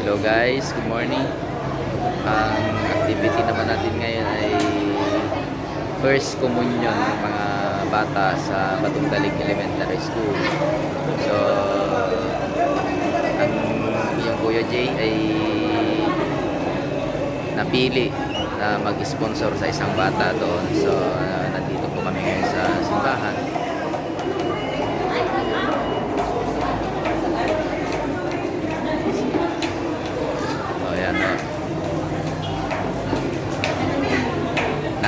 Hello guys, good morning. Ang activity naman natin ngayon ay first communion ng mga bata sa Batong Dalig Elementary School. So, ang yung Kuya Jay ay napili na mag-sponsor sa isang bata doon. So, uh, nandito po kami ngayon sa simbahan. O, yan o.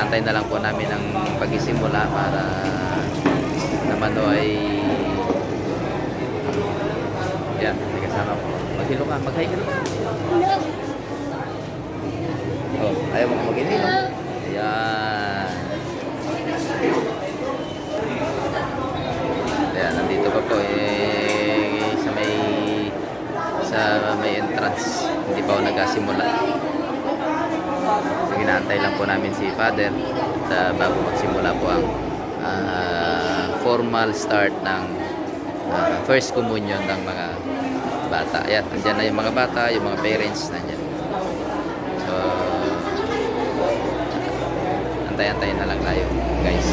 Nantay na lang po namin ang pagsisimula para naman o ay yan, may kasama po. Maghilo ka, mag-hi ka naman. Oh, ayaw mo mag-hilo. Ayan. Ayan, nandito pa po eh, sa may sa may entrance. Hindi pa ako nagkasimula. So, ginaantay lang po namin si Father sa bago magsimula po ang ah, formal start ng ah, first communion ng mga bata. Ayan, andyan na yung mga bata, yung mga parents nandyan. So, antay-antayin na lang tayo, guys.